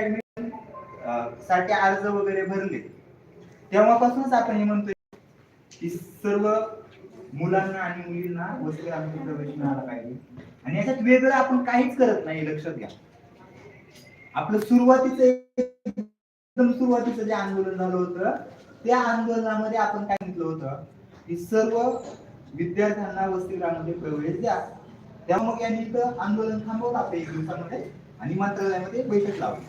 ऍडमिशनसाठी अर्ज वगैरे भरले. तेव्हापासूनच आपण हे म्हणतोय की सर्व मुलांना आणि मुलींना वसतिगृहामध्ये प्रवेश मिळाला पाहिजे. आणि याच्यात वेगळं आपण काहीच करत नाही लक्षात घ्या. आपलं सुरुवातीचं एकदम सुरुवातीचं जे आंदोलन झालं होतं त्या आंदोलनामध्ये आपण काय म्हटलं होतं? की सर्व विद्यार्थ्यांना वसतिगृहामध्ये प्रवेश द्या. त्यामुळे यांनी आंदोलन थांबवलं आपल्या एक दिवसामध्ये आणि मंत्रालयामध्ये बैठक लावली.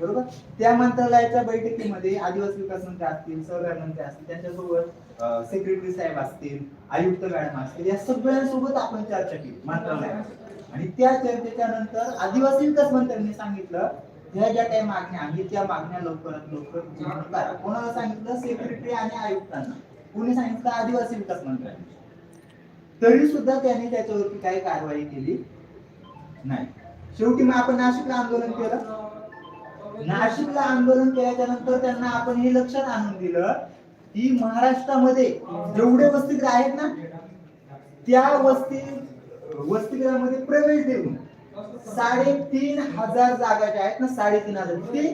बरोबर? त्या मंत्रालयाच्या बैठकीमध्ये आदिवासी विकास मंत्री असतील सहकार मंत्री असतील त्यांच्यासोबत सेक्रेटरी साहेब असतील आयुक्त मॅडम असतील या सगळ्यांसोबत आपण चर्चा केली मंत्रालयात. आणि त्या चर्चेच्या नंतर आदिवासी विकास मंत्र्यांनी सांगितलं ह्या ज्या काही मागण्या आहेत त्या मागण्या लवकरात लवकर पूर्ण करा. कोणाला सांगितलं? सेक्रेटरी आणि आयुक्तांना. कोणी सांगितलं? आदिवासी विकास मंत्र्यांनी. तरी सुद्धा त्यांनी त्याच्यावरती काही कारवाई केली नाही. शेवटी मग आपण नाशिकला आंदोलन केलं? नाशिकला आंदोलन केल्याच्यानंतर त्यांना आपण हे लक्षात आणून दिलं की महाराष्ट्रामध्ये जेवढे वसतिगृह आहेत ना त्या वस्ती वसतिगृहामध्ये प्रवेश देऊन साडेतीन हजार जागा ज्या आहेत ना साडेतीन हजार. किती?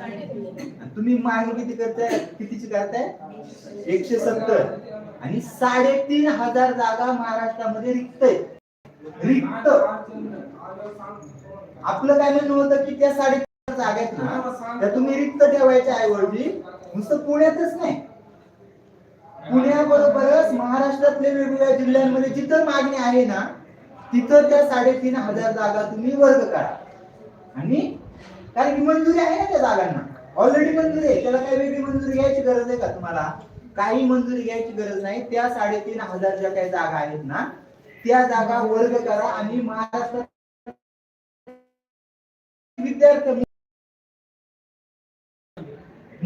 आणि तुम्ही मागणी किती करताय? कितीची करताय? एकशे सत्तर. आणि साडेतीन हजार जागा महाराष्ट्रामध्ये रिक्त आहे रिक्त. आपलं काय म्हणणं होतं की त्या साडे जागा आहेत ना त्या तुम्ही रिक्त ठेवायच्या ऐवजी नुसतं पुण्यातच नाही. पुण्याबरोबरच महाराष्ट्रातल्या वेगवेगळ्या जिल्ह्यांमध्ये जिथं मागणी आहे ना तिथं त्या साडेतीन हजार जागा तुम्ही वर्ग करा. आणि कारण की मंजुरी आहे ना त्या जागांना. ऑलरेडी मंजुरी आहे. त्याला काही वेगळी मंजुरी घ्यायची गरज आहे का तुम्हाला? काही मंजुरी घ्यायची गरज नाही. त्या साडेतीन हजार ज्या काही जागा आहेत ना त्या जागा वर्ग करा आणि महाराष्ट्रात विद्यार्थी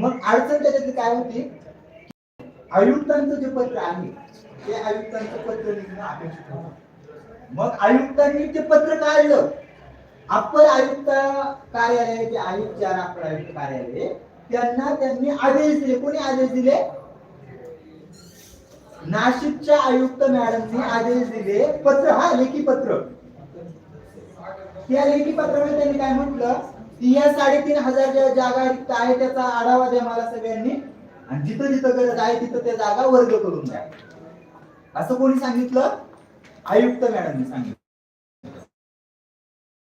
मग अडचण त्याच्यातली काय होती? आयुक्तांचं जे पत्र आहे ते आयुक्तांचं पत्र लिहिणं अपेक्षित होतं. मग आयुक्तांनी ते पत्र काढलं. अप्पर आयुक्त कार्यालय जे आयुक्त चार अप्पर आयुक्त कार्यालय त्यांना त्यांनी आदेश दिले. कोणी आदेश दिले? नाशिकच्या आयुक्त मॅडमनी आदेश दिले. पत्र हा लेखी पत्र. त्या लेखी पत्रामध्ये त्यांनी काय म्हटलं? या साडेतीन हजार ज्या जागा रिक्त आहे त्याचा आढावा द्या मला सगळ्यांनी. आणि जिथं जिथं गरज आहे तिथं त्या जागा वर्ग करून द्या. असं कोणी सांगितलं? आयुक्त मॅडमने सांगितलं.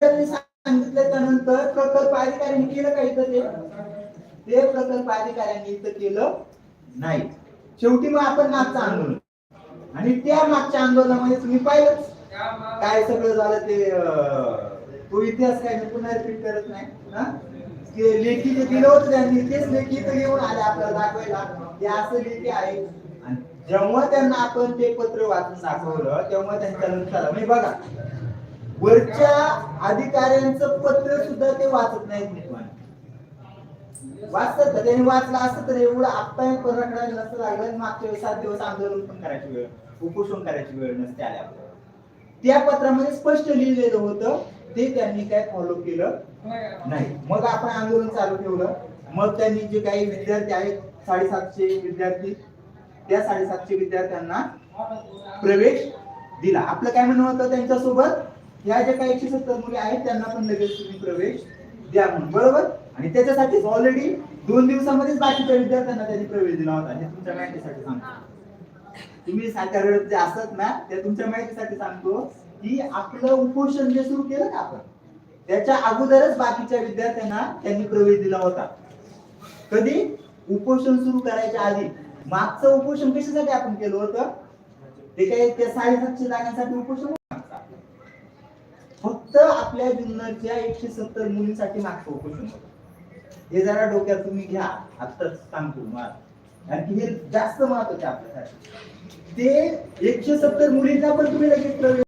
त्यांनी सांगितल्याच्या नंतर प्रकल्प अधिकाऱ्यांनी केलं का इथं ते? ते प्रकल्प अधिकाऱ्यांनी इथं केलं नाही. शेवटी मग आपण मागचं आंदोलन. आणि त्या मागच्या आंदोलनामध्ये तुम्ही पाहिलं काय सगळं झालं ते तो इतिहास काय पुन्हा रिपीट करत नाही. हा? लेखी जे दिलं होतं त्यांनी तेच लेखी इथं घेऊन आले आपल्याला दाखवायला. ते असं लेखी आहे. आणि जेव्हा त्यांना आपण ते पत्र वाचून दाखवलं तेव्हा त्यांच्या लक्षात म्हणजे बघा वरच्या अधिकाऱ्यांचं पत्र सुद्धा ते वाचत नाहीत वाचतात का? त्यांनी वाचलं असतं तर एवढं आता पण रखडायला नसतं लागलं. मागच्या वेळेस सात दिवस आंदोलन पण करायची वेळ उपोषण करायची वेळ नसते आल्या त्या पत्रामध्ये स्पष्ट लिहिलेलं होतं ते त्यांनी काय फॉलो केलं नाही. मग आपण आंदोलन चालू ठेवलं. मग त्यांनी जे काही विद्यार्थी आहेत साडेसातशे विद्यार्थी त्या साडेसातशे विद्यार्थ्यांना प्रवेश दिला. आपलं काय म्हणणं होतं त्यांच्यासोबत? या ज्या काही एकशे सत्तर मुली आहेत त्यांना पण लगेच तुम्ही प्रवेश द्या म्हणून. बरोबर? आणि त्याच्यासाठीच ऑलरेडी दोन दिवसामध्येच बाकीच्या विद्यार्थ्यांना त्यांनी प्रवेश दिला होता. हे तुमच्या माहितीसाठी सांगतो. तुम्ही साखर जे असत ना ते तुमच्या माहितीसाठी सांगतो. की आपलं उपोषण जे सुरू केलं ना आपण? त्याच्या अगोदरच बाकीच्या विद्यार्थ्यांना त्यांनी प्रवेश दिला होता. कधी? उपोषण सुरू करायच्या आधी. मागचं उपोषण कशासाठी आपण केलं होतं? ते काही त्या साडेसातशे जागांसाठी उपोषण फक्त आपल्या जुन्नरच्या एकशे सत्तर मुलींसाठी मागचं उपोषण होतं. हे जरा डोक्यात तुम्ही घ्या. आत्ताच सांगतो तुम्हाला. कारण की हे जास्त महत्त्वाचे आपल्यासाठी. ते एकशे सत्तर मुलींना पण तुम्ही लगेच प्रवेश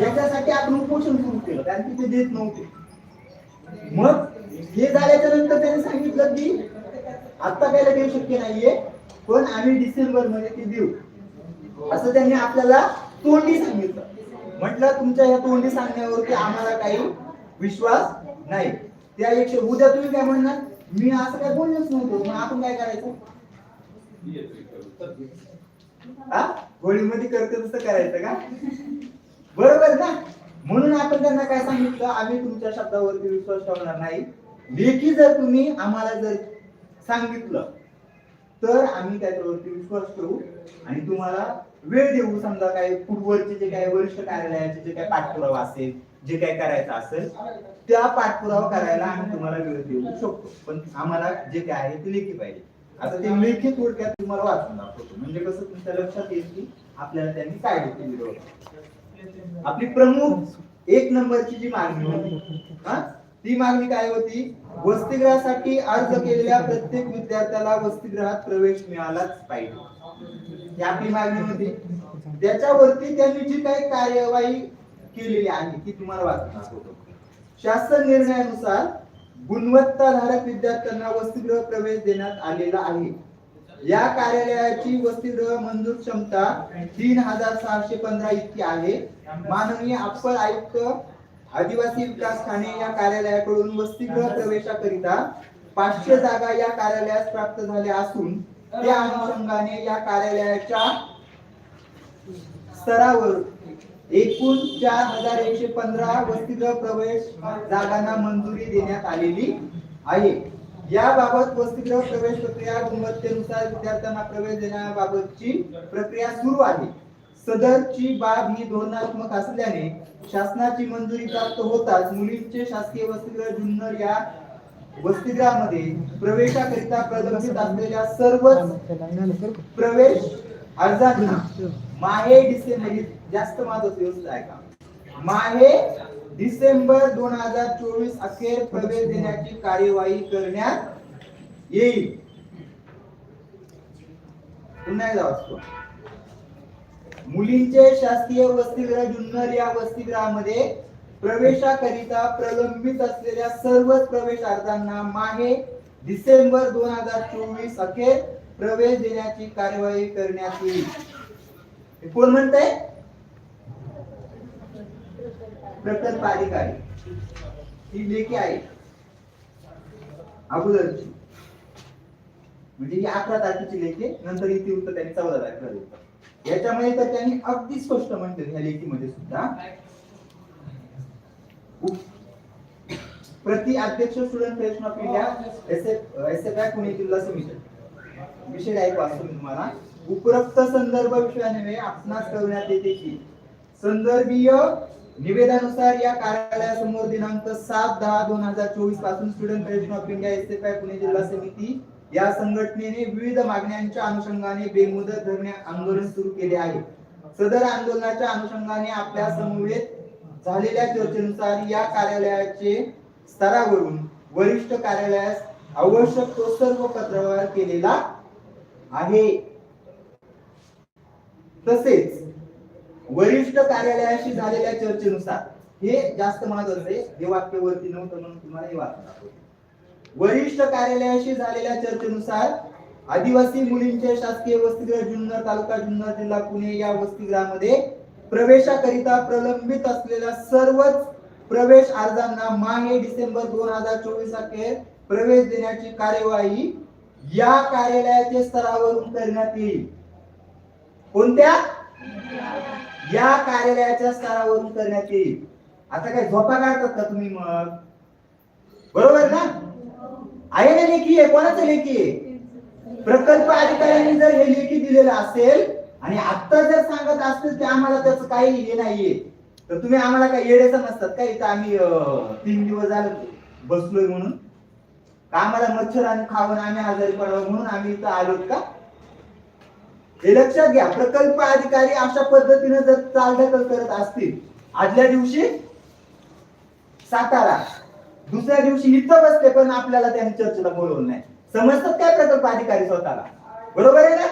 याच्यासाठी आपण उपोषण सुरू केलं. कारण की ते देत नव्हते. मग हे झाल्याच्यानंतर त्यांनी सांगितलं की आता काय लगेच शक्य नाहीये पण आम्ही डिसेंबरमध्ये ते देऊ. असं त्यांनी आपल्याला तोंडी सांगितलं. म्हटलं तुमच्या या तोंडी सांगण्यावरती आम्हाला काही विश्वास नाही. त्या एकशे उद्या तुम्ही काय म्हणणार? मी असं काय बोललोच नव्हतो. मग आपण काय करायचं? हा होळीमध्ये करते तसं करायचं का? बरोबर ना? म्हणून आपण त्यांना काय सांगितलं? आम्ही तुमच्या शब्दावरती विश्वास ठेवणार नाही. लेखी जर तुम्ही आम्हाला जर सांगितलं तर आम्ही त्याच्यावरती विश्वास ठेवू. आणि तुम्हाला वेळ देऊ. समजा काय पूर्वचे जे काय वरिष्ठ कार्यालयाचे जे काय पाठपुरावा असेल जे काय करायचं असेल त्या पाठपुरावा करायला आम्ही तुम्हाला वेळ देऊ शकतो. पण आम्हाला जे काय आहे ते लेखी पाहिजे. आता ते लेखी थोडक्यात तुम्हाला वाचून दाखवतो. म्हणजे कसं तुमच्या लक्षात येईल की आपल्याला त्यांनी काय होते. विरोध आपली प्रमुख एक नंबरची जी मागणी होती हा? ती मागणी काय होती? वसतिगृहासाठी अर्ज केलेल्या प्रत्येक विद्यार्थ्याला वसतिगृहात प्रवेश मिळालाच पाहिजे. ही आपली मागणी होती. त्याच्यावरती त्यांनी जी काही कार्यवाही केलेली आहे ती तुम्हाला वाचणार होतो शासन निर्णयानुसार गुणवत्ताधारक विद्यार्थ्यांना वसतिगृह प्रवेश देण्यात आलेला आहे. या कार्यालयाची वसतिगृह मंजूर क्षमता तीन हजार सहाशे पंधरा इतकी आहे. माननीय अप्पर आयुक्त आदिवासी विकास ठाणे या कार्यालयाकडून वसतिगृह प्रवेशाकरिता पाचशे जागा या कार्यालयास प्राप्त झाल्या असून त्या अनुषंगाने या कार्यालयाच्या स्तरावर एकूण चार हजार एकशे पंधरा वसतिगृह प्रवेश जागांना मंजुरी देण्यात आलेली आहे. याबाबत वसतिगृह प्रवेश प्रक्रिया गुणवत्तेनुसार विद्यार्थ्यांना प्रवेश देण्याबाबतची प्रक्रिया सुरू आहे. सदरची बाब ही धोरणात्मक असल्याने शासनाची मंजुरी प्राप्त होताच मुलींचे शासकीय वसतिगृह जुन्नर या वसतिगृहामध्ये प्रवेशाकरिता प्रदर्शित असलेल्या सर्वच प्रवेश अर्जांना माहे डिसेंबर जास्त माझा गोष्ट आहे का? माहे डिसेंबर दोन हजार चोवीस अखेर प्रवेश देण्याची कार्यवाही करण्यात येईल. पुन्हा एकदा वाचतो. मुलींचे शासकीय वसतिगृह जुन्नर या वसतिगृहामध्ये प्रवेशाकरिता प्रलंबित असलेल्या सर्वच प्रवेश अर्जांना मागे डिसेंबर दोन हजार चोवीस अखेर प्रवेश देण्याची कार्यवाही करण्यात येईल. कोण म्हणतंय? प्रकल्प अधिकारी ही लेखी आहे अगोदरची. म्हणजे ही अकरा तारखेची लेखी नंतर इथे उत्तर त्यांनी चौदा तारखेला दिलं याच्यामध्ये तर त्यांनी अगदी स्पष्ट म्हणते ह्या लेखीमध्ये सुद्धा. प्रति अध्यक्ष student federation of India S F I Pune जिल्हा समिती. विषय ऐकू असतो मी तुम्हाला. उपरोक्त संदर्भ विषयाने आपणास करण्यात येते की संदर्भीय निवेदनानुसार या कार्यालयासमोर दिनांक सात दहा दोन हजार चोवीसपासून student federation of India S F I Pune जिल्हा समिती या संघटनेने विविध मागण्यांच्या अनुषंगाने बेमुदत धरणे आंदोलन सुरू केले आहे. सदर आंदोलनाच्या अनुषंगाने आपल्या समवेत झालेल्या चर्चेनुसार या कार्यालयाचे स्तरावरून वरिष्ठ कार्यालयास आवश्यक तो सर्व पत्रव्यवहार केलेला आहे. तसेच वरिष्ठ कार्यालयाशी झालेल्या चर्चेनुसार हे जास्त महत्वाचं आहे. हे वाक्य वरती नव्हतं म्हणून तुम्हाला हे वाक्य दाखवतो. वरिष्ठ कार्यालयाशी झालेल्या चर्चेनुसार आदिवासी मुलींचे शासकीय वसतिगृह जुन्नर तालुका जुन्नर जिल्हा पुणे या वसतिगृहामध्ये प्रवेशाकरिता प्रलंबित असलेल्या सर्वच प्रवेश अर्जांना माहे डिसेंबर दोन हजार चोवीस अखेर प्रवेश देण्याची कार्यवाही या कार्यालयाच्या स्तरावरून करण्यात येईल. कोणत्या? या कार्यालयाच्या स्तरावरून करण्यात येईल. आता काय झोपा काढतात का तुम्ही मग? बरोबर ना? आहे ना लेखी आहे? कोणाचं लेखी आहे? प्रकल्प अधिकाऱ्यांनी जर हे लेखी दिलेलं असेल आणि आता जर सांगत असतील ते आम्हाला त्याचं काही हे नाहीये. तर तुम्ही आम्हाला काय येडे समजतात का? इथं आम्ही तीन दिवस झालं बसलोय म्हणून. का आम्हाला मच्छर आणि खाऊन आम्ही आजारी पडावं म्हणून आम्ही इथं आलोत का? हे लक्षात घ्या प्रकल्प अधिकारी अशा पद्धतीने जर चालढकल करत असतील आदल्या दिवशी सातारा दुसऱ्या दिवशी इथं बसते पण आपल्याला त्यांनी चर्चेला बोलवलं नाही. समजतात काय प्रकल्प अधिकारी स्वतःला? बरोबर आहे ना?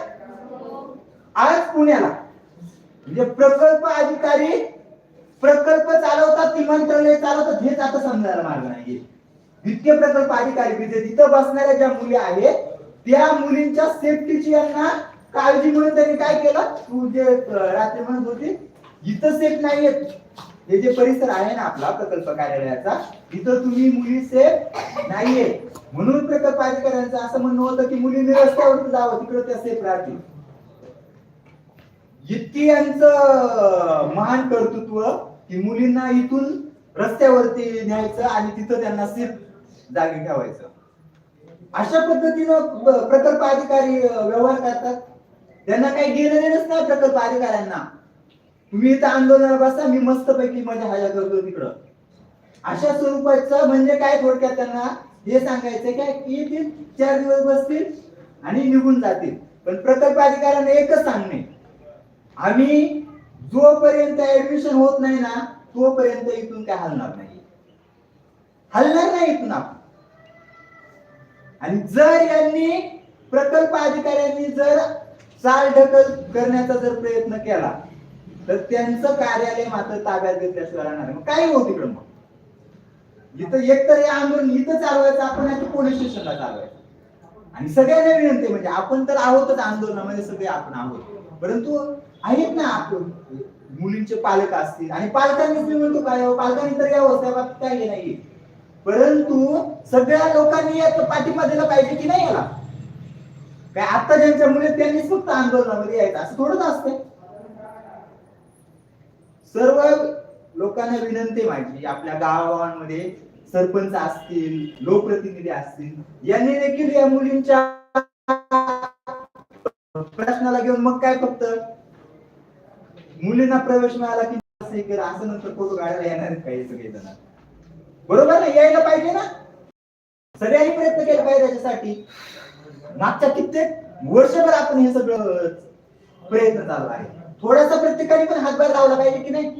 आज पुण्याला म्हणजे प्रकल्प अधिकारी प्रकल्प चालवतात की मंत्रालय चालवतात हेच आता समजायला मार्ग नाहीये. इतके प्रकल्प अधिकारी म्हणजे तिथं बसणाऱ्या ज्या मुली आहेत त्या मुलींच्या सेफ्टीची यांना काळजी म्हणून त्यांनी काय केलं? तू जे रात्री म्हणत होती इथं सेफ नाहीयेत हे जे परिसर आहे ना आपला प्रकल्प कार्यालयाचा इथं तुम्ही मुली सेफ नाहीये. म्हणून प्रकल्प अधिकाऱ्यांचं असं म्हणणं होतं की मुलींनी रस्त्यावरती जावं तिकडे त्या सेफ राहतील. इतकी यांचं महान कर्तृत्व की मुलींना इथून रस्त्यावरती न्यायचं आणि तिथं त्यांना सेफ जागी ठेवायचं. अशा पद्धतीनं प्रकल्प अधिकारी व्यवहार करतात. त्यांना काही गेलं देणंच नाही प्रकल्प अधिकाऱ्यांना. तुम्ही इथं आंदोलनाला बसा मी मस्तपैकी मध्ये हजा करतो तिकडं. अशा स्वरूपाचं म्हणजे काय थोडक्यात त्यांना हे सांगायचं काय की ते चार दिवस बसतील आणि निघून जातील. पण प्रकल्प अधिकाऱ्यांना एकच सांगणे. आम्ही जोपर्यंत ऍडमिशन होत नाही ना तोपर्यंत इथून काय हलणार नाही. हलणार नाही इथून आपण. आणि जर यांनी प्रकल्प अधिकाऱ्यांनी जर चाल ढकल करण्याचा जर प्रयत्न केला तर त्यांचं कार्यालय मात्र ताब्यात घेतल्याशिवाय राहणार मग काय होऊ तिकडं मग? इथं एकतर हे आंदोलन इथं चालवायचं आपण आता पोलीस स्टेशनला चालवायचं. आणि सगळ्यांना विनंती म्हणजे आपण तर आहोतच आंदोलनामध्ये सगळे आपण आहोत. परंतु आहेत ना आपण मुलींचे पालक असतील आणि पालकांनीच मी म्हणतो काय हो, पालकांनी तर यावं त्या बाबतीत काही नाही परंतु सगळ्या लोकांनी याचं पाठिंबा दिला पाहिजे की नाही याला? काय आता ज्यांच्या मुले त्यांनीच फक्त आंदोलनामध्ये यायचं असं थोडंच असतंय. सर्व लोकांना विनंती माझी आपल्या गावांमध्ये सरपंच असतील लोकप्रतिनिधी असतील यांनी देखील या मुलींच्या प्रश्नाला घेऊन मग काय फक्त मुलींना प्रवेश मिळाला की असं नंतर फोटो काढायला येणार काही सगळे जण बरोबर ना? यायला पाहिजे ना? सगळ्यांनी प्रयत्न केला पाहिजे त्याच्यासाठी. मागच्या कित्येक वर्षभर आपण हे सगळं प्रयत्न चालू आहे. थोडासा प्रत्येकाने पण हातभार लावला पाहिजे की नाही?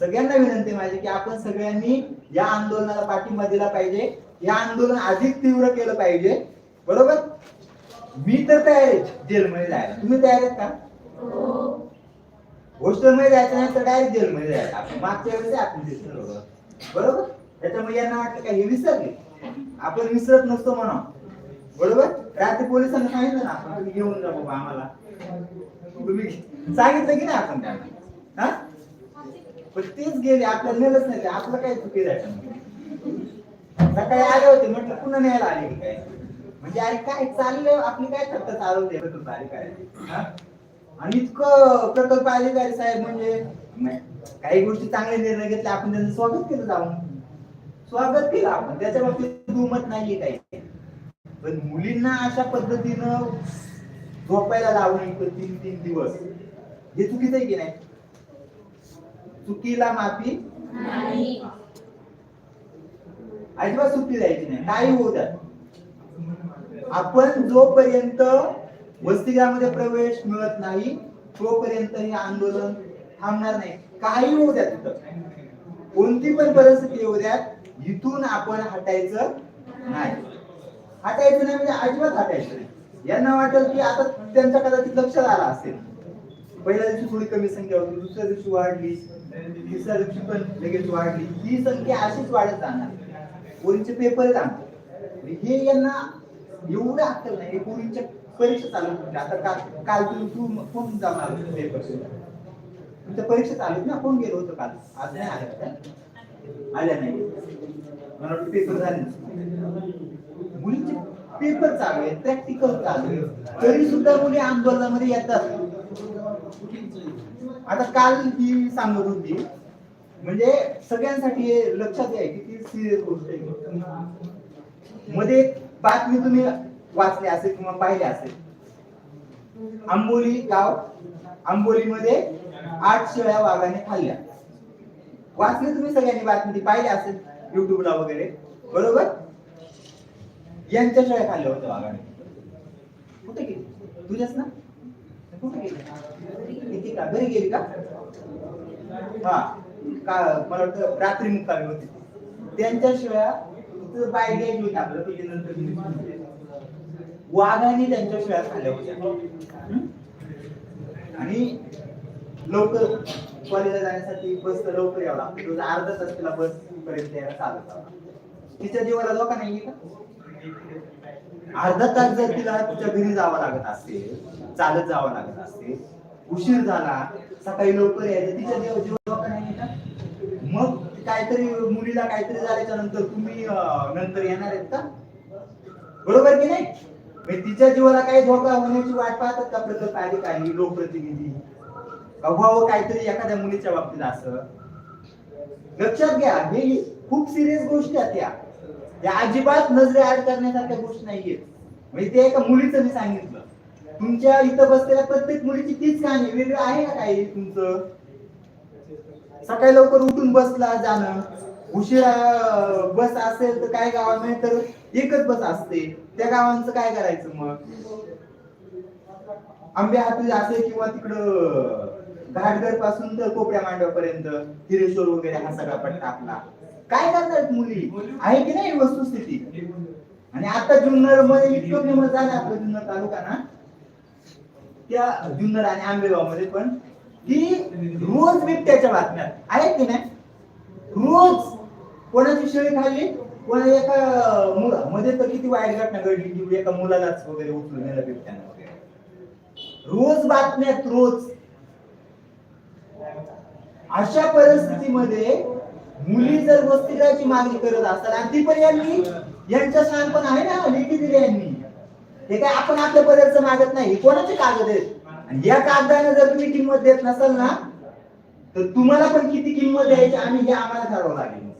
सगळ्यांना विनंती माझी की आपण सगळ्यांनी या आंदोलनाला पाठिंबा दिला पाहिजे. या आंदोलन अधिक तीव्र केलं पाहिजे. बरोबर? मी तर तयार आहे जेलमध्ये जायला. तुम्ही तयार आहेत का? हॉस्टेलमध्ये जायचं नाही तर डायरेक्ट जेलमध्ये जायचं. आपण मागच्या वेळेस आपण ते बरोबर? त्याच्यामुळे यांना वाटलं का हे विसरले? आपण विसरत नसतो म्हणा. बरोबर? रात्री पोलिसांना सांगितलं ना आपण तुम्ही घेऊन जा बाबा आम्हाला. तुम्ही सांगितलं की नाही आपण त्यांना? हा? पण तेच गेले आपल्याला नेलंच नाही आपलं काय चुकी जायचं सकाळी आले होते म्हटलं पुन्हा न्यायला आले की काय? म्हणजे अरे काय चाललं आपली काय खर्च चालवते तुमचं अरे काय आणि इतकं प्रकल्प अधिकारी साहेब म्हणजे नाही, काही गोष्टी चांगले निर्णय घेतले आपण त्यांचं स्वागत केलं जाऊन. स्वागत केलं आपण. त्याच्या बाबतीत दुमत नाहीये काही. पण मुलींना अशा पद्धतीनं झोपायला लावणं तीन तीन दिवस. हे चुकीचं आहे की नाही? चुकीला माफी अजिबात चुकी द्यायची नाही. काही होऊ द्या. आपण जोपर्यंत वसतिगृहामध्ये प्रवेश मिळत नाही तोपर्यंत हे आंदोलन थांबणार नाही. काही होऊ द्या तिथं. कोणती पण परिस्थिती येऊ द्या इथून आपण हटायचं नाही. हटायचं नाही म्हणजे अजिबात हटायचं नाही. यांना वाटेल की आता त्यांच्या कदाचित लक्षात आला असेल. पहिल्या दिवशी थोडी कमी संख्या होती दुसऱ्या दिवशी वाढली तिसऱ्या दिवशी पण लगेच वाढली. ही संख्या अशीच वाढत जाणार. पोरींचे पेपर जाणार हे यांना एवढं अक्कल नाही पोरींच्या परीक्षा चालू होत्या म्हणजे आता काल काल तुम्ही तू कोण जाणार पेपर तुमच्या परीक्षा चालू आहेत ना कोण गेलो होतो काल? आज नाही आल्या आल्या नाही. मला वाटतं पेपर झाले मुलींचे पेपर चालू आहेत प्रॅक्टिकल चालू आहे तरी सुद्धा मुली आंदोलनामध्ये येतात. आता काल ही सांगत होती म्हणजे सगळ्यांसाठी लक्षात आहे किती सिरियस गोष्ट आहे. मध्ये बातमी तुम्ही वाचली असेल किंवा पाहिले असेल. आंबोली गाव आंबोलीमध्ये आठ शेळ्या वाघाने खाल्ल्या. वाचली तुम्ही सगळ्यांनी बातमी ती पाहिली असेल युट्यूबला वगैरे. बरोबर? यांच्या शेळ्या खाल्ल्या होत्या वाघाने कुठे गेली? तुझ्याच ना? कुठे गेली? का? घरी गेली का? हा. का मला वाटतं रात्री मुक्कामी होती. त्यांच्याशिवाय तुझं बाय घ्यायची होती आपल्याला तुझी नंतर वाघाने त्यांच्या शिवाय खाल्ल्या होत्या. आणि लवकर कॉलेजला जाण्यासाठी बस तर लवकर यावं लागतं. तुझा अर्धा तास तिला बस पर्यंत यायला चालत तिच्या जीवाला धोका नाही का? अर्धा तास जर तिला तुझ्या घरी जावं लागत असेल चालत जावं लागत असेल उशीर झाला सकाळी लवकर यायचं तिच्या देव नाही का? मग काहीतरी मुलीला काहीतरी झाल्याच्यानंतर तुम्ही नंतर येणार आहेत का? बरोबर की नाही? म्हणजे तिच्या जीवाला काही धोका होण्याची वाट पाहतात का प्रकल्प अधिकारी लोकप्रतिनिधी? अभाव काहीतरी एखाद्या मुलीच्या बाबतीत असं? लक्षात घ्या हे खूप सिरियस गोष्टी आहेत त्या या अजिबात नजरे आड करण्यासारख्या गोष्टी नाहीये म्हणजे ते एका मुलीचं मी सांगितलं. तुमच्या इथं बसलेल्या प्रत्येक मुलीची तीच कहाणी आहे. वेगळं आहे का काही तुमचं? सकाळी लवकर उठून बसला जाणं. उशिरा बस असेल तर काय गावामध्ये तर एकच बस असते. त्या गावांचं काय करायचं मग? आंबे हाती असेल किंवा तिकडं घाटघरपासून तर कोपऱ्या मांडवापर्यंत हिरेश्वर वगैरे हा सगळा पट्टा आपला. काय करतात मुली? आहे की नाही वस्तुस्थिती? आणि आता जुन्नरमध्ये इतकं फेमस झालं आपलं जुन्नर तालुका ना? त्या जुन्नर आणि आंबेगावमध्ये पण की रोज बिबट्याच्या बातम्या. आहेत की नाही? रोज कोणाची शेळी खाल्ली? कोणा एका मुला मध्ये तर किती वाईट घटना घडली की एका मुलालाच वगैरे उचलून नेलं बिबट्यानं वगैरे. रोज बातम्यात रोज. अशा परिस्थितीमध्ये मुली जर वस्तीगृहाची मागणी करत असतात आणि ती पण यांनी यांच्या पण आहे ना लेखी दिले यांनी. हे काय आपण आपल्या पदार्थ मागत नाही कोणाचे कागद आहेत? आणि या कागदाने जर तुम्ही किंमत देत नसाल ना तर तुम्हाला पण किती किंमत द्यायची आणि हे आम्हाला ठरवावं लागेल.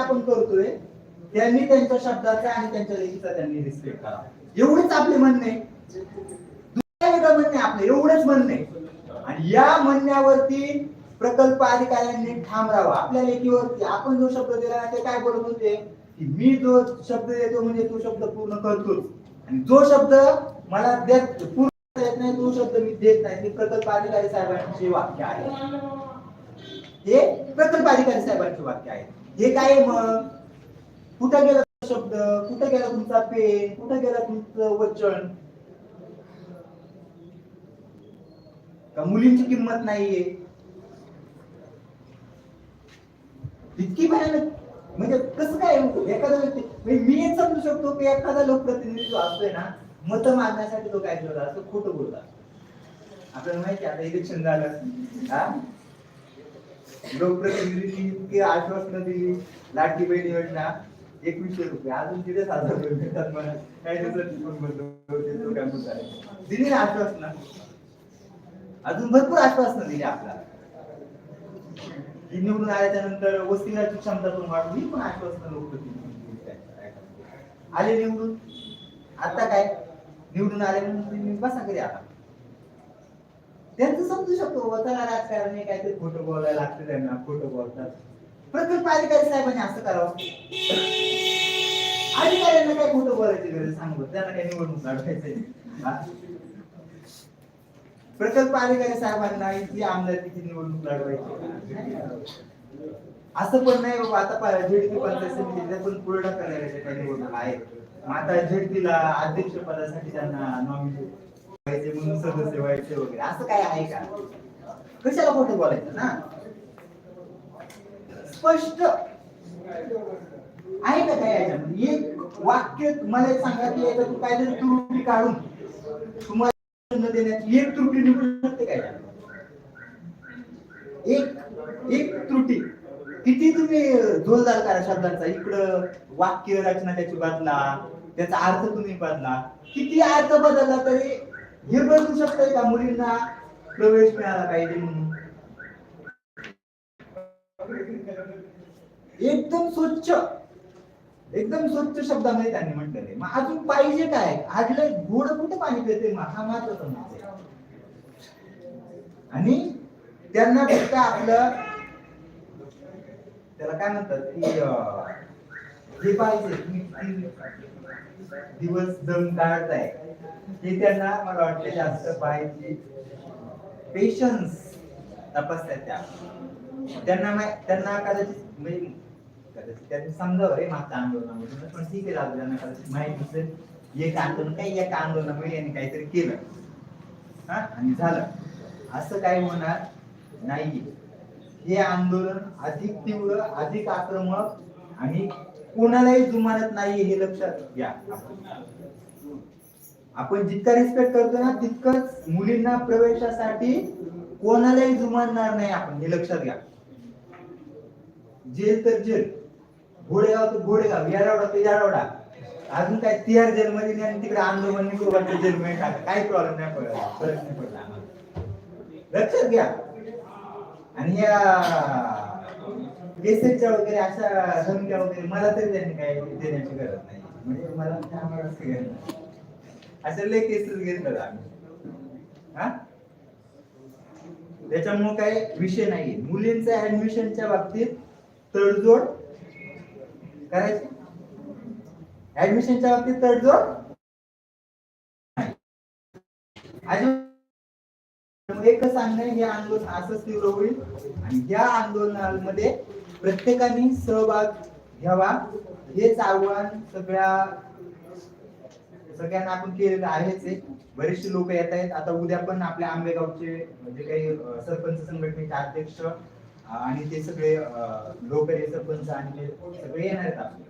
आपण करतोय त्यांनी त्यांच्या शब्दाचा आणि त्यांच्या लेखीचा त्यांनी रिस्पेक्ट करा. एवढेच आपले म्हणणे. दुसऱ्या वेगळं म्हणणे आपलं एवढंच म्हणणे. आणि या म्हणण्यावरती प्रकल्प अधिकाऱ्यांनी ठाम राहावं आपल्या लेखीवरती आपण जो शब्द दिला ना ते काय बोलत होते? की मी जो शब्द देतो म्हणजे तो शब्द पूर्ण करतोच. आणि जो शब्द मला देत पूर्ण येत नाही तो शब्द मी देत नाही. ते प्रकल्प अधिकारी साहेबांचे वाक्य आहे. हे प्रकल्प अधिकारी साहेबांचे वाक्य आहे. हे काय आहे मग? कुठं गेला तो शब्द? कुठं गेला तुमचा पेन? कुठं गेला तुमचं वचन? का मुलींची किंमत नाहीये? इतकी भयानक. म्हणजे कसं काय एखादा व्यक्ती म्हणजे मी एक समजू शकतो की एखादा लोकप्रतिनिधी जो असतोय ना मत मागण्यासाठी तो काय करत? असतो खोटं बोलतात आपल्याला माहिती आता इलेक्शन झालं. लोकप्रतिनिधी लोकप्रतिनिधींनी इतकी आश्वासनं दिली. लाठी बहीण योजना एकवीसशे रुपये. अजून तिथेच हजार रुपये मिळतात मला. काय म्हणत दिली ना आश्वासनं. अजून भरपूर आश्वासनं दिली आपल्याला. निवडून आल्याच्यानंतर वस्तीची क्षमता पण वाढली पण आश्वासनं लोक आले निवडून. आता काय? निवडून आल्यानंतर तुम्ही बसा घरी आता. त्यांचं समजू शकतो बाबा चला राजकारणी काहीतरी खोटं बोलायला लागतं त्यांना खोटं बोलतात. प्रकल्प अधिकारी साहेबांनी असं करावं. अधिकाऱ्यांना काय खोटं बोलायची गरज सांगतो त्यांना काही निवडणूक लढवायचंय प्रकल्प अधिकारी साहेबांना इथली आमदारकीची निवडणूक लढवायची. असं पण नाही बाबा आता झेडपी पंचायत समितीच्या पण पुढे ढकलण्याच्या काही निवडणूक आहे मग आता झेडपीला अध्यक्ष पदासाठी त्यांना नॉमिनेट व्हायचे म्हणून सदस्य व्हायचे वगैरे. असं काय आहे का? कशाला खोटं बोलायचं ना? स्पष्ट. आहे का काय याच्यामध्ये? एक वाक्य मला सांगा की याच्यातून काहीतरी त्रुटी काढून तुम्हाला देण्याची एक त्रुटी निघू शकते काय? एक एक त्रुटी. किती तुम्ही जोरदार करा शब्दांचा. इकडं वाक्य रचना त्याची बदला त्याचा अर्थ तुम्ही बदला. किती अर्थ बदलला तरी हे बदलू शकतंय का? मुलींना प्रवेश मिळाला पाहिजे म्हणून. एकदम स्वच्छ. एकदम स्वच्छ शब्दामध्ये त्यांनी म्हटलेले मग अजून पाहिजे काय? आडलं गोड कुठे पाणी पिते हा महत्त्वाचा मुद्दा आणि त्यांना फक्त आपलं त्याला काय म्हणतात की अं, हे पाहिजे दिवस दम काढताय हे त्यांना मला वाटतं जास्त पाहिजे. पेशन्स तपासतात त्या. त्यांना त्यांना कदाचित म्हणजे कदाचित त्यातून समजावं रे मागच्या आंदोलनामधून पण ठीक आहे दादा कदाचित माहीत नसेल एक आंदोलन काही एका आंदोलनामुळे यांनी काहीतरी केलं. हा? आणि झालं. असं काय होणार नाही. हे आंदोलन अधिक तीव्र अधिक आक्रमक आणि कोणालाही जुमानत नाही हे लक्षात घ्या. आपण जितका रिस्पेक्ट करतो ना तितकंच मुलींना प्रवेशासाठी कोणालाही जुमानणार नाही आपण हे लक्षात घ्या. जेल तर जेल. घोडेगाव तो घोडेगाव येरावडा तो येरावडा. अजून काय तिहार जेल मध्ये नाही आणि तिकडे आंदोलन निकोबारच्या जन्ममध्ये टाका काही प्रॉब्लेम नाही पडला. फरक नाही पडला आम्हाला. लक्षात घ्या. आणि या केसेसच्या वगैरे अशा धमक्या वगैरे मला तरी त्यांनी काय देण्याची गरज नाही. म्हणजे मला ते असं काही अशा लय केसेस घेतलं आम्ही. हा? त्याच्यामुळे काही विषय नाही मुलींचा ऍडमिशनच्या बाबतीत तडजोड करायची? ऍडमिशनच्या बाबतीत तडजोड नाही. एकच सांगणं हे आंदोलन असंच तीव्र होईल. आणि या आंदोलनामध्ये प्रत्येकाने सहभाग घ्यावा. हेच आव्हान सगळ्या सगळ्यांना आपण केलेलं आहेच आहे बरेचसे लोक येत आहेत. आता उद्या पण आपल्या आंबेगावचे म्हणजे काही सरपंच संघटनेचे अध्यक्ष आणि ते सगळे लोकरे सरपंच आणि सगळे येणार आहेत आपले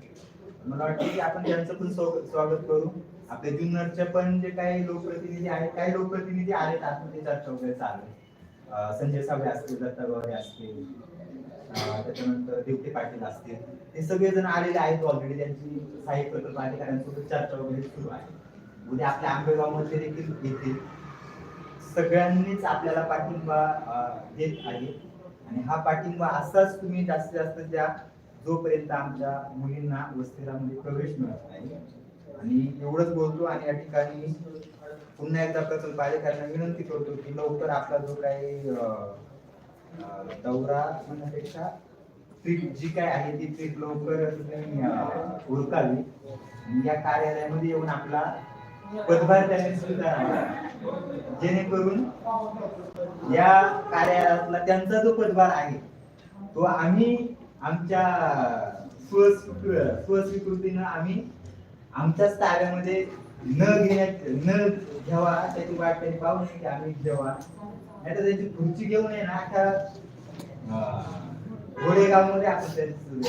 मला वाटतं की आपण त्यांचं पण स्वागत करू. आपल्या जुन्नरचे पण जे काही लोकप्रतिनिधी आहेत काही लोकप्रतिनिधी आहेत आतमध्ये चर्चा वगैरे चालू संजय सावळे असतील दत्ता गवळे असतील त्याच्यानंतर देवते पाटील असतील ते सगळेजण आलेले आहेत ऑलरेडी त्यांची सहाय्यक प्रकल्प अधिकाऱ्यांसोबत चर्चा वगैरे सुरू आहे. उद्या आपल्या आंबेगावमध्ये देखील येतील. सगळ्यांनीच आपल्याला पाठिंबा देत आहे. आणि हा पाठिंबा असाच तुम्ही जास्तीत जास्त द्या जोपर्यंत आमच्या मुलींना वस्तीरामध्ये प्रवेश मिळत नाही आणि एवढंच बोलतो आणि या ठिकाणी पुन्हा एकदा प्रकल्प अधिकाऱ्यांना विनंती करतो की लवकर आपला जो काही दौरा म्हणण्यापेक्षा ट्रीप जी काय आहे ती ट्रीप लवकर तुम्ही ओळखावी. या कार्यालयामध्ये येऊन आपला पदभार त्यांनी स्वीकारावा जेणेकरून या कार्यालयातला त्यांचा जो पदभार आहे तो आम्ही आमच्या स्वस्वीकृतीनं आम्ही आमच्याच ताब्यामध्ये न घेण्यात न घ्यावा त्याची वाट त्यांनी पाहू नये की आम्ही घ्यावा. नाही तर त्याची खुर्ची घेऊन ये ना अख्या घोडेगावमध्ये आपण त्यांचं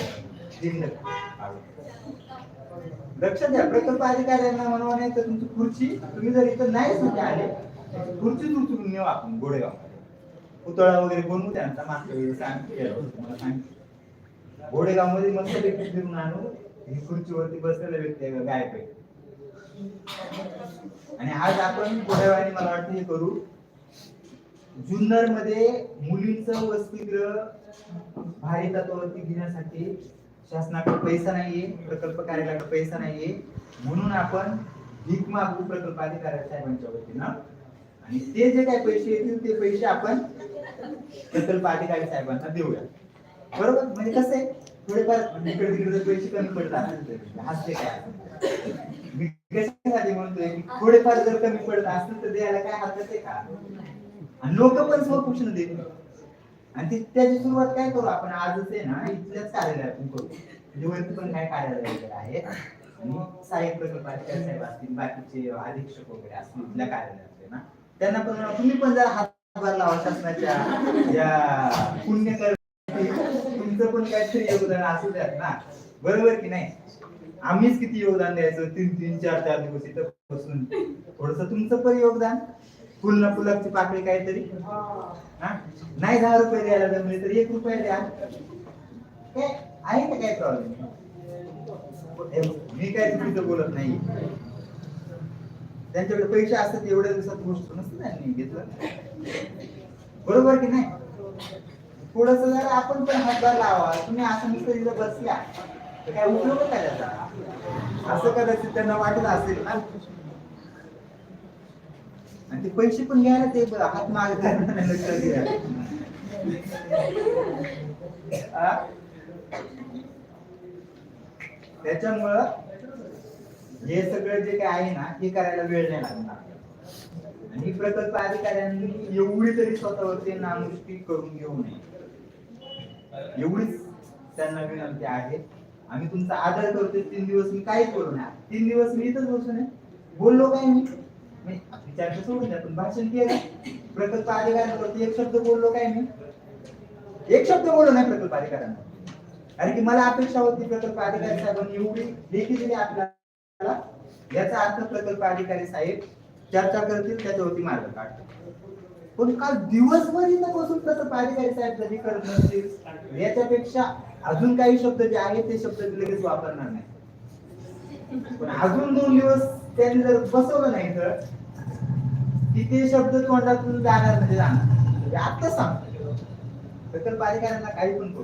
लक्षात द्या प्रकल्प अधिकाऱ्यांना म्हणून नाही तुमची खुर्ची. तुम्ही जर इथं नाही सुद्धा आले खुर्ची खुर्चीच उचलून नेऊ आपण गोडेगाव पुतळा वगैरे बनवू त्यांचा मागच्या वगैरे सांग तुम्हाला सांगितलं. गोडेगावमध्ये मस्त व्यक्ती फिरून आणू ही खुर्चीवरती बसलेला व्यक्ती आहे गायब आहे. आणि आज आपण गोडेगावाने मला वाटतं हे करू. जुन्नरमध्ये मुलींचं वसतिगृह भारी तत्वावरती घेण्यासाठी शासनाकडे पैसा नाहीये प्रकल्प कार्यालयाकडे पैसा नाहीये. म्हणून आपण भीक मागू प्रकल्प अधिकारी साहेबांच्या वतीनं. आणि ते जे काही पैसे येतील ते पैसे आपण प्रकल्प अधिकारी साहेबांना देऊया. बरोबर? म्हणजे कसं आहे? थोडेफार म्हणजे इकडे तिकडे पैसे कमी पडतात हास्य काय मी कशासाठी म्हणतोय थोडेफार जर कमी पडत असेल तर द्यायला काय हरकत आहे का? आणि लोक पण स्वकृष्ण देतील. आणि ती त्याची सुरुवात काय करू आपण? आजच आहे ना इथल्याच कार्यालयातून करू. म्हणजे वरती पण काय कार्यालय वगैरे आहे? आणि साहेब प्रकल्प साहेब असतील बाकीचे अधीक्षक वगैरे असतील इथल्या कार्यालयातले ना. त्यांना पण तुम्ही पण जरा हातभार लावा शासनाच्या या पुण्य तुमचं पण काहीतरी योगदान असू द्यात ना. बरोबर की नाही? आम्हीच किती योगदान द्यायचं? तीन तीन चार चार दिवस इथं बसून. थोडस तुमचं पण योगदान. फुल ना फुलाची पाकळी काहीतरी. नाही दहा रुपये द्यायला जमले म्हणजे तर एक रुपये द्या. काय आहे का काय प्रॉब्लेम मी काय चुकीचं बोलत नाही. त्यांच्याकडे पैसे असतात एवढ्या दिवसात गोष्ट नसते त्यांनी घेतलं. बरोबर की नाही? थोडस जर आपण पण हातभार लावा. तुम्ही असं नुसतं तिथं बसल्या. तर काय उपयोग काय त्याचा? असं कदाचित त्यांना वाटत असेल ना. आणि ते पैसे पण घ्यायला ते हात मागतात त्याच्यामुळं हे सगळं जे काय आहे ना हे करायला वेळ नाही लागणार. आणि प्रकल्प अधिकाऱ्यांनी एवढी तरी स्वतःवरती नामुष्टी करून घेऊ नये. एवढीच त्यांना विनंती आहे. आम्ही तुमचा आदर करतोय. तीन दिवस मी काहीच बोलू नये. तीन दिवस मी इथंच बसून बोललो काय मी त्याचं सोडून द्या पण भाषण केलं प्रकल्प अधिकाऱ्यांवरती एक शब्द बोललो काय मी? एक शब्द बोललो नाही प्रकल्प अधिकाऱ्यांना कारण की मला अपेक्षा होती प्रकल्प अधिकारी साहेबांनी एवढी लेखी दिली आपल्याला. याचा अर्थ प्रकल्प अधिकारी साहेब चर्चा करतील त्याच्यावरती मार्ग काढतील. पण काल दिवसभर इथं बसून प्रकल्प अधिकारी साहेब कधी करत नसतील याच्यापेक्षा अजून काही शब्द जे आहेत ते शब्द लगेच वापरणार नाही पण अजून दोन दिवस त्यांनी जर बसवलं नाही तर तिथे शब्द तोंडातून जाणार म्हणजे जाणार. म्हणजे आत्ताच सांगतो प्रकल्प अधिकाऱ्यांना काही पण करू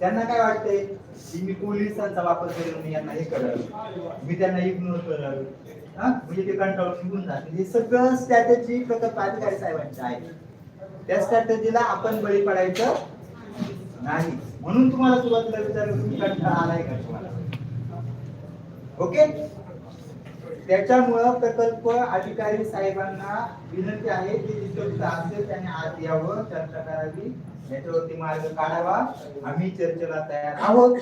त्यांना काय वाटतंय? की मी पोलिसांचा वापर करून मी यांना हे करावं मी त्यांना इग्नोर करावं म्हणजे ते कंटाळून निघून जाते हे सगळं स्ट्रॅटेजी प्रकल्प अधिकारी साहेबांची आहे. त्या स्ट्रॅटेजीला आपण बळी पडायचं नाही. म्हणून तुम्हाला सुरुवातीला विचारलं तुम्ही कंटाळा आलाय का तुम्हाला? ओके? त्याच्यामुळं प्रकल्प अधिकारी साहेबांना विनंती आहे की जिथं असेल त्याने आज यावं चर्चा करावी याच्यावरती मार्ग काढावा. आम्ही चर्चेला तयार आहोत.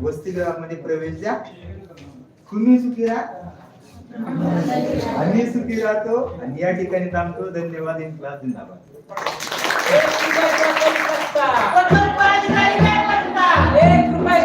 वसतिगृहामध्ये प्रवेश द्या. तुम्ही सुखी राहा. आम्ही सुखी राहतो आणि या ठिकाणी थांबतो. धन्यवाद. इन क्लास जिंदाबाद